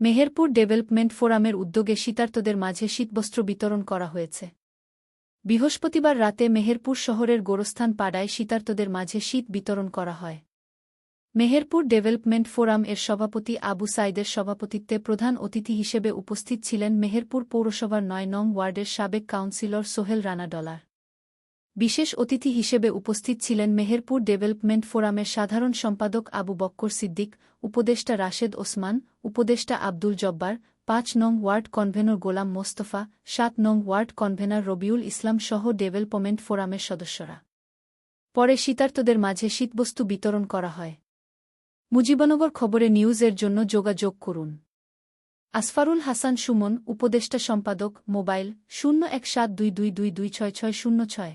Meherpur development ফোরামের উদ্যোগে শীতার্তদের মাঝে শীতবস্ত্র বিতরণ করা হয়েছে। বৃহস্পতিবার রাতে মেহেরপুর শহরের গোরস্থান পাড়ায় শীতার্তদের মাঝে শীত বিতরণ করা হয়। মেহেরপুর ডেভেলপমেন্ট ফোরাম এর সভাপতি আবু সাইদের সভাপতিত্বে প্রধান অতিথি হিসেবে উপস্থিত ছিলেন মেহেরপুর পৌরসভার নয় নং ওয়ার্ডের সাবেক কাউন্সিলর সোহেল রানা ডলার। বিশেষ অতিথি হিসেবে উপস্থিত ছিলেন মেহেরপুর ডেভেলপমেন্ট ফোরামের সাধারণ সম্পাদক আবু বক্কর সিদ্দিক, উপদেষ্টা রাশেদ ওসমান, উপদেষ্টা আব্দুল জব্বার, পাঁচ নং ওয়ার্ড কনভেনর গোলাম মোস্তফা, সাত নং ওয়ার্ড কনভেনর রবিউল ইসলাম সহ ডেভেলপমেন্ট ফোরামের সদস্যরা। পরে শীতার্তদের মাঝে শীতবস্তু বিতরণ করা হয়। মুজিবনগর খবরে নিউজের জন্য যোগাযোগ করুন। আসফারুল হাসান সুমন, উপদেষ্টা সম্পাদক, মোবাইল, শূন্য এক সাত দুই দুই দুই দুই ছয় ছয় শূন্য ছয়।